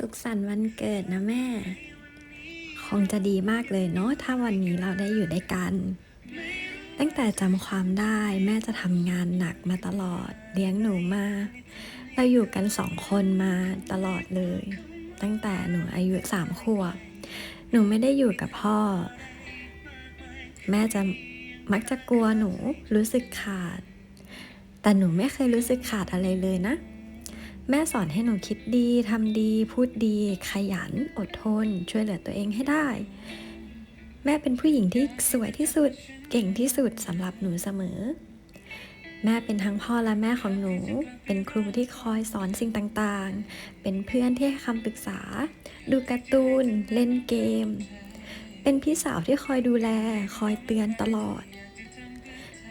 สุขสันต์วันเกิดนะแม่ คงจะดีมากเลยเนาะถ้าวันนี้เราได้อยู่ด้วยกัน ตั้งแต่จำความได้แม่จะทำงานหนักมาตลอด เลี้ยงหนูมา เราอยู่กันสองคนมาตลอดเลย ตั้งแต่หนูอายุสามขวบหนูไม่ได้อยู่กับพ่อ แม่จะมักจะกลัวหนูรู้สึกขาด แต่หนูไม่เคยรู้สึกขาดอะไรเลยนะ แม่สอนให้หนูคิดดีทำดี พูดดี ขยัน อดทน ช่วยเหลือตัวเองให้ได้ แม่เป็นผู้หญิงที่สวยที่สุด เก่งที่สุดสำหรับหนูเสมอ แม่เป็นทั้งพ่อและแม่ของหนู เป็นครูที่คอยสอนสิ่งต่างๆ เป็นเพื่อนที่ให้คำปรึกษา ดูการ์ตูน เล่นเกม เป็นพี่สาวที่คอยดูแล คอยเตือนตลอด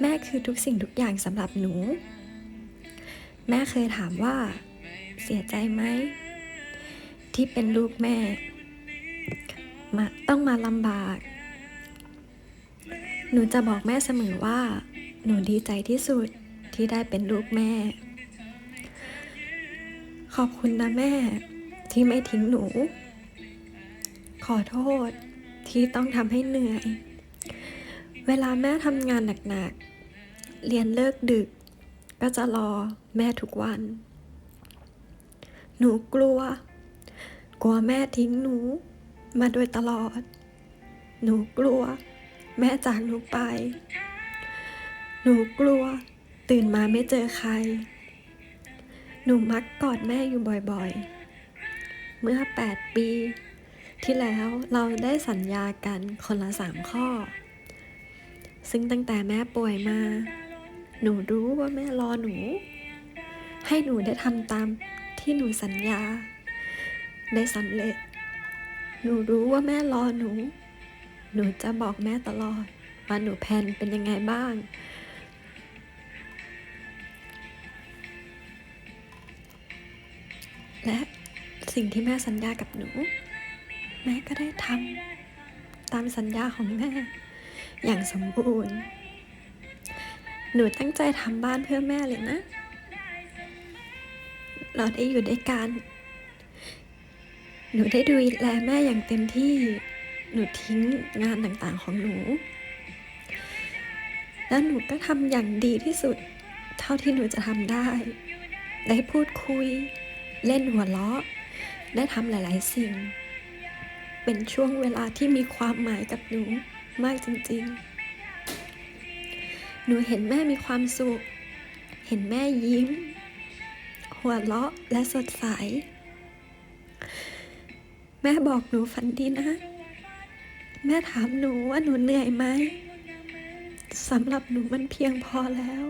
แม่คือทุกสิ่งทุกอย่างสำหรับหนู แม่เคยถามว่า เสียใจไหม ที่เป็นลูกแม่มาต้องมาลำบาก หนูจะบอกแม่เสมอว่า หนูดีใจที่สุดที่ได้เป็นลูกแม่ ขอบคุณนะแม่ที่ไม่ทิ้งหนู ขอโทษที่ต้องทำให้เหนื่อย เวลาแม่ทำงานหนักๆ เรียนเลิกดึก ก็จะรอแม่ทุกวัน หนูกลัว กลัวแม่ทิ้งหนู มาโดยตลอด หนูกลัว แม่จากหนูไป หนูกลัว ตื่นมาไม่เจอใคร หนูมักกอดแม่อยู่บ่อยๆ เมื่อ 8 ปี ที่แล้วเราได้สัญญากันคนละสามข้อ ซึ่งตั้งแต่แม่ป่วยมา หนูรู้ว่าแม่รอหนู ให้หนูได้ทำตาม ที่หนูสัญญา ได้สำเร็จ หนูรู้ว่าแม่รอหนู หนูจะบอกแม่ตลอด ว่าหนูแพนเป็นยังไงบ้าง และสิ่งที่แม่สัญญากับหนู แม่ก็ได้ทำตามสัญญาของแม่ อย่างสมบูรณ์ หนูตั้งใจทำบ้านเพื่อแม่เลยนะ เราได้อยู่ด้วยกัน หนูได้ดูแลแม่อย่างเต็มที่ หนูทิ้งงานต่างๆของหนู แล้วหนูก็ทำอย่างดีที่สุด เท่าที่หนูจะทำได้ ได้พูดคุย เล่นหัวเราะ ได้ทำหลาย ๆ สิ่ง เป็นช่วงเวลาที่มีความหมายกับหนูมากจริง ๆ หนูเห็นแม่มีความสุข เห็นแม่ยิ้ม หัวเราะและสดใส แม่บอกหนูฝันดีนะ แม่ถามหนูว่าหนูเหนื่อยไหมสำหรับหนูมันเพียงพอแล้ว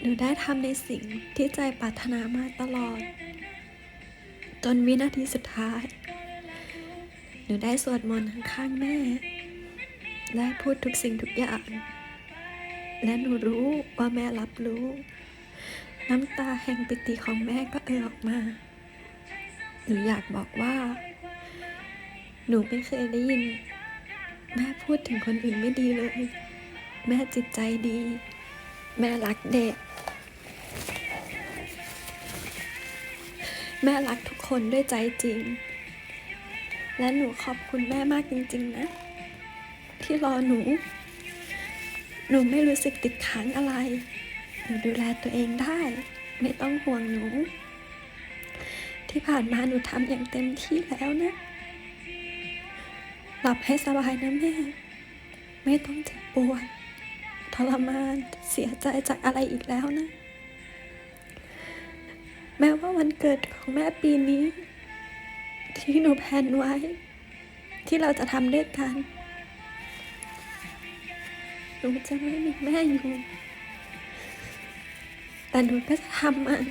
หนูได้ทำในสิ่งที่ใจปรารถนามาตลอด จนวินาทีสุดท้าย หนูได้สวดมนต์ข้างแม่ และพูดทุกสิ่งทุกอย่าง และหนูรู้ว่าแม่รับรู้ น้ำตาแห่งปิติของแม่ก็เอ่อออกมา หนูอยากบอกว่า หนูไม่เคยได้ยิน แม่พูดถึงคนอื่นไม่ดีเลย แม่จิตใจดี แม่รักเด็ก แม่รักทุกคนด้วยใจจริง และหนูขอบคุณแม่มากจริง ๆ นะ ที่รอหนู หนูไม่รู้สึกติดค้างอะไร หนูดูแลตัวเองได้ ไม่ต้องห่วงหนู ที่ผ่านมาหนูทำอย่างเต็มที่แล้วนะ หลับให้สบายนะแม่ ไม่ต้องเจ็บปวดทรมานเสียใจจากอะไรอีกแล้วนะ แม้ว่าวันเกิดของแม่ปีนี้ ที่หนูแพนไว้ ที่เราจะทำด้วยกัน หนูจะไม่มีแม่อยู่ แต่หนูก็จะทำมัน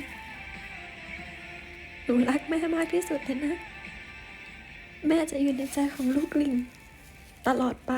หนูรักแม่มากที่สุดเลยนะ แม่จะอยู่ในใจของลูกลิง ตลอดไป